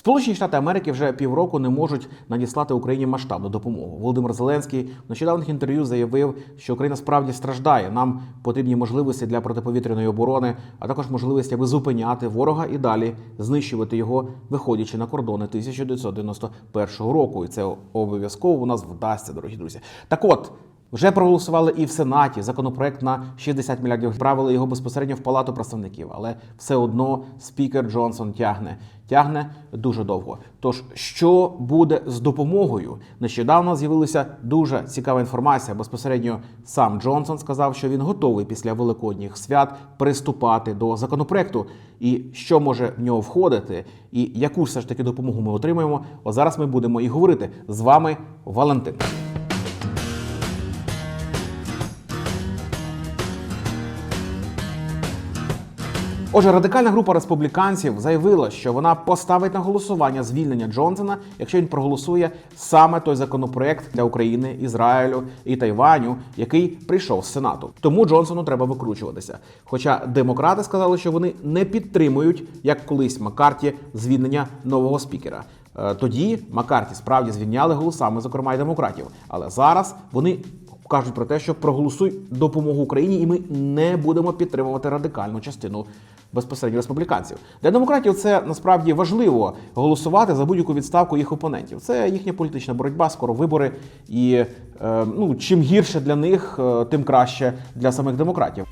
Сполучені Штати Америки вже півроку не можуть надіслати Україні масштабну допомогу. Володимир Зеленський в нещодавних інтерв'ю заявив, що Україна справді страждає. Нам потрібні можливості для протиповітряної оборони, а також можливості, аби зупиняти ворога і далі знищувати його, виходячи на кордони 1991 року. І це обов'язково у нас вдасться, дорогі друзі. Так от. Вже проголосували і в Сенаті законопроект на 60 мільярдів. Правили його безпосередньо в Палату представників, але все одно спікер Джонсон тягне. Тягне дуже довго. Тож, що буде з допомогою? Нещодавно з'явилася дуже цікава інформація. Безпосередньо сам Джонсон сказав, що він готовий після великодніх свят приступати до законопроекту. І що може в нього входити, і яку все ж таки допомогу ми отримаємо. От зараз ми будемо і говорити з вами, Валентин. Отже, радикальна група республіканців заявила, що вона поставить на голосування звільнення Джонсона, якщо він проголосує саме той законопроект для України, Ізраїлю і Тайваню, який прийшов з Сенату. Тому Джонсону треба викручуватися. Хоча демократи сказали, що вони не підтримують, як колись Маккарті, звільнення нового спікера. Е, Тоді Маккарті справді звільняли голосами, зокрема й демократів. Але зараз вони кажуть про те, що проголосуй допомогу Україні, і ми не будемо підтримувати радикальну частину безпосередньо республіканців. Для демократів це насправді важливо голосувати за будь-яку відставку їх опонентів. Це їхня політична боротьба, скоро вибори. І е, ну чим гірше для них, е, тим краще для самих демократів.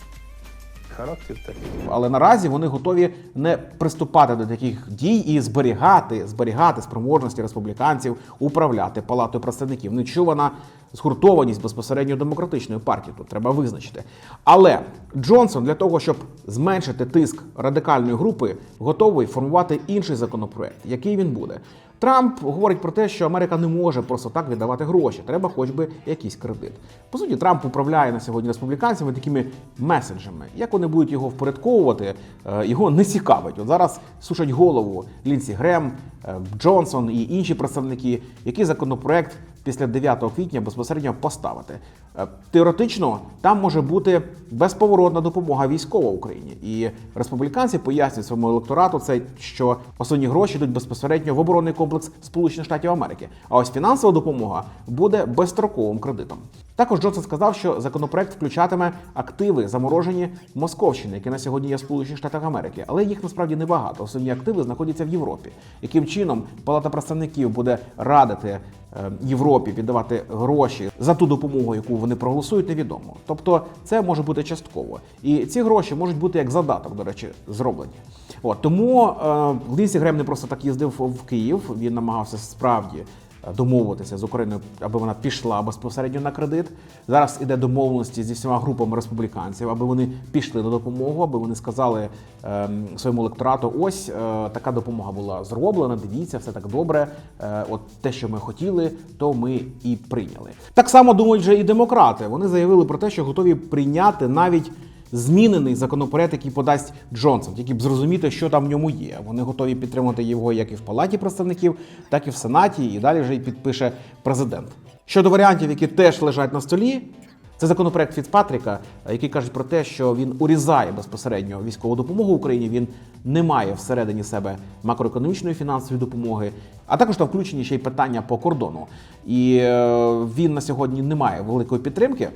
Характер такий. Але наразі вони готові не приступати до таких дій і зберігати, зберігати спроможності республіканців управляти палатою представників. Нечувана згуртованість безпосередньо демократичної партії. Тут треба визначити. Але Джонсон для того, щоб зменшити тиск радикальної групи, готовий формувати інший законопроект. Який він буде? Трамп говорить про те, що Америка не може просто так віддавати гроші. Треба хоч би якийсь кредит. По суті, Трамп управляє на сьогодні республіканцями такими меседжами. Як вони будуть його впорядковувати, е, його не цікавить. От зараз сушать голову Лінсі Грем, е, Джонсон і інші представники, який законопроект після 9 квітня безпосередньо поставити. Е, Теоретично там може бути безповоротна допомога військова Україні. І республіканці пояснюють своєму електорату це, що основні гроші йдуть безпосередньо в оборонний комплекс Сполучених Штатів Америки. А ось фінансова допомога буде безстроковим кредитом. Також Джонсон сказав, що законопроект включатиме активи заморожені Московщини, які на сьогодні є в Сполучених Штатах Америки, але їх насправді небагато. Основні активи знаходяться в Європі. Яким чином Палата представників буде радити е, Європі віддавати гроші за ту допомогу, яку вони проголосують, невідомо. Тобто це може бути частково. І ці гроші можуть бути як задаток, до речі, зроблені. От тому е, Лінсі Грем не просто так їздив в Київ. Він намагався справді домовитися з Україною, аби вона пішла безпосередньо на кредит. Зараз іде домовленості зі всіма групами республіканців, аби вони пішли на допомогу, аби вони сказали ем, своєму електорату: ось е, така допомога була зроблена. Дивіться, все так добре. Е, от те, що ми хотіли, то ми і прийняли. Так само думають вже і демократи. Вони заявили про те, що готові прийняти навіть змінений законопроект, який подасть Джонсон, тільки б зрозуміти, що там в ньому є. Вони готові підтримати його як і в палаті представників, так і в сенаті, і далі вже й підпише президент. Щодо варіантів, які теж лежать на столі. Це законопроект Фіцпатріка, який каже про те, що він урізає безпосередньо військову допомогу Україні. Він не має всередині себе макроекономічної фінансової допомоги, а також там включені ще й питання по кордону. І е, він на сьогодні не має великої підтримки.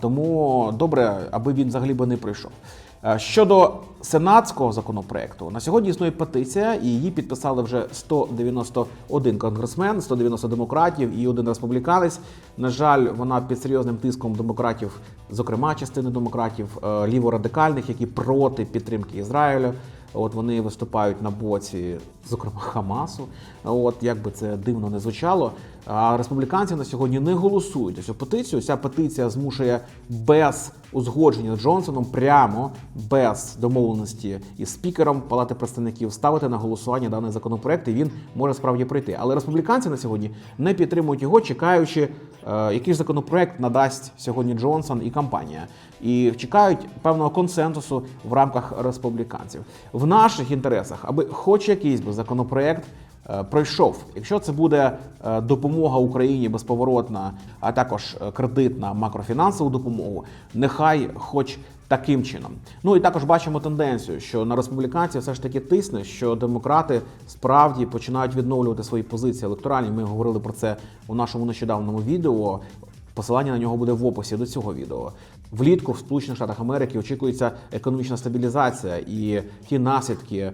Тому добре, аби він взагалі би не прийшов. Е, Щодо сенатського законопроекту, на сьогодні існує петиція, і її підписали вже 191 конгресмен, 190 демократів і один республіканець. На жаль, вона під серйозним тиском демократів, зокрема частини демократів е, ліворадикальних, які проти підтримки Ізраїлю. От вони виступають на боці, зокрема Хамасу. От як би це дивно не звучало. Республіканці на сьогодні не голосують цю петицію. Ця петиція змушує без узгодження з Джонсоном прямо без домовленості із спікером Палати представників ставити на голосування даний законопроект, і він може справді пройти. Але республіканці на сьогодні не підтримують його, чекаючи, е, який законопроект надасть сьогодні Джонсон і кампанія, і чекають певного консенсусу в рамках республіканців. В наших інтересах, аби хоч якийсь би законопроект пройшов. Якщо це буде е, допомога Україні безповоротна, а також е, кредитна макрофінансову допомогу, нехай хоч таким чином. Ну і також бачимо тенденцію, що на республіканців все ж таки тисне, що демократи справді починають відновлювати свої позиції електоральні. Ми говорили про це у нашому нещодавному відео. Посилання на нього буде в описі до цього відео. Влітку в Сполучених Штатах Америки очікується економічна стабілізація і ті наслідки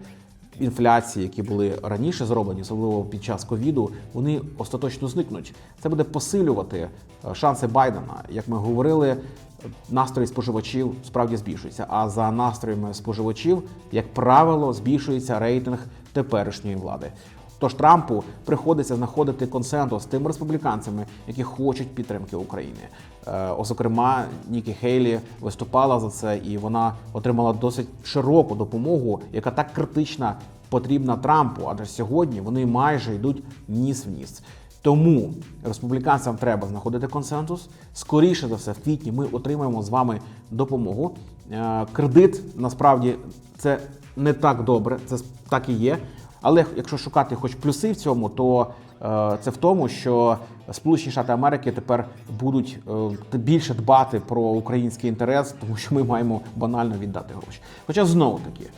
інфляції, які були раніше зроблені, особливо під час ковіду, вони остаточно зникнуть. Це буде посилювати е, шанси Байдена. Як ми говорили, настрої споживачів справді збільшуються. А за настроями споживачів, як правило, збільшується рейтинг теперішньої влади. Тож Трампу приходиться знаходити консенсус з тими республіканцями, які хочуть підтримки України. Е, Зокрема, Нікі Хейлі виступала за це, і вона отримала досить широку допомогу, яка так критична потрібна Трампу. Адже сьогодні вони майже йдуть ніс в ніс. Тому республіканцям треба знаходити консенсус. Скоріше за все, в квітні ми отримаємо з вами допомогу. Е, Кредит насправді це не так добре, це так і є. Але якщо шукати хоч плюси в цьому, то е, це в тому, що Сполучені Штати Америки тепер будуть е, більше дбати про український інтерес, тому що ми маємо банально віддати гроші. Хоча знову таки.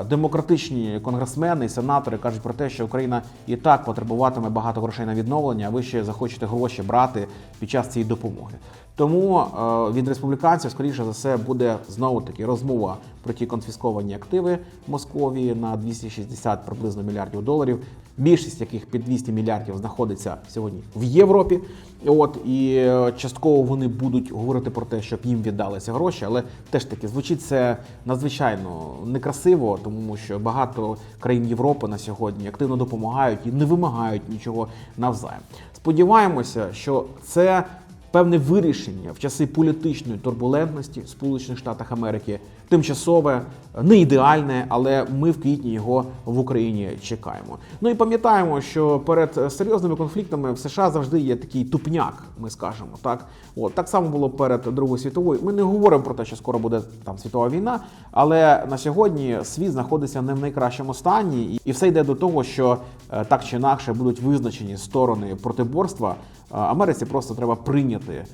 е, Демократичні конгресмени і сенатори кажуть про те, що Україна і так потребуватиме багато грошей на відновлення, а ви ще захочете гроші брати під час цієї допомоги. Тому е, від республіканців, скоріше за все, буде знову таки розмова про ті конфісковані активи Московії на 260 приблизно мільярдів доларів. Більшість яких під 200 мільярдів знаходиться сьогодні в Європі. От і е, частково вони будуть говорити про те, щоб їм віддалися гроші, але теж таки звучить це надзвичайно некрасиво, тому що багато країн Європи на сьогодні активно допомагають і не вимагають нічого навзаєм. Сподіваємося, що це певне вирішення в часи політичної турбулентності в Сполучених Штатах Америки, тимчасове, не ідеальне, але ми в квітні його в Україні чекаємо. Ну і пам'ятаємо, що перед серйозними конфліктами в США завжди є такий тупняк, ми скажемо так. От так само було перед Другою світовою. Ми не говоримо про те, що скоро буде там світова війна, але на сьогодні світ знаходиться не в найкращому стані, і- все йде до того, що е, так чи інакше будуть визначені сторони протиборства. Америці просто треба прийняти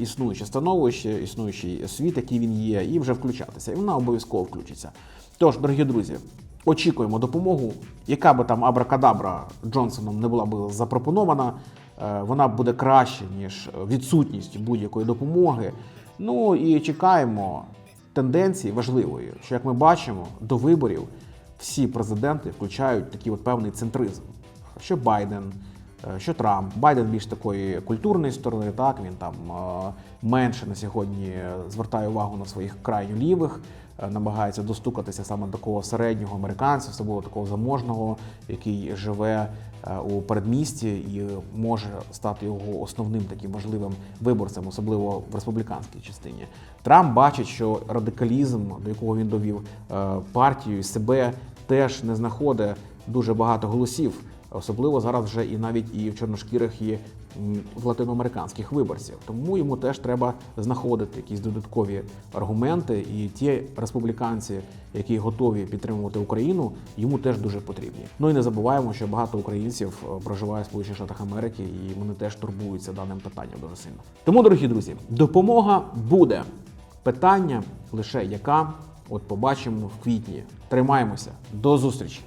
існуюче становище, існуючий світ, який він є, і вже включатися. І вона обов'язково включиться. Тож, дорогі друзі, очікуємо допомогу, яка би там абракадабра Джонсоном не була б запропонована. е, Вона буде краще, ніж відсутність будь-якої допомоги. Ну і чекаємо тенденції важливої, що як ми бачимо, до виборів всі президенти включають такий от певний центризм. Що Байден, що Трамп. Байден більш такої культурної сторони, так він там е, менше на сьогодні звертає увагу на своїх крайньо лівих, е, намагається достукатися саме до такого середнього американця, особливо такого заможного, який живе е, у передмісті і може стати його основним таким важливим виборцем, особливо в республіканській частині. Трамп бачить, що радикалізм, до якого він довів е, партію себе, теж не знаходить дуже багато голосів. Особливо зараз вже і навіть і в чорношкірих, і в латиноамериканських виборців. Тому йому теж треба знаходити якісь додаткові аргументи, і ті республіканці, які готові підтримувати Україну, йому теж дуже потрібні. Ну і не забуваємо, що багато українців е, проживає в Сполучених Штатах Америки, і вони теж турбуються даним питанням дуже сильно. Тому, дорогі друзі, допомога буде. Питання лише яка, от побачимо в квітні. Тримаємося. До зустрічі!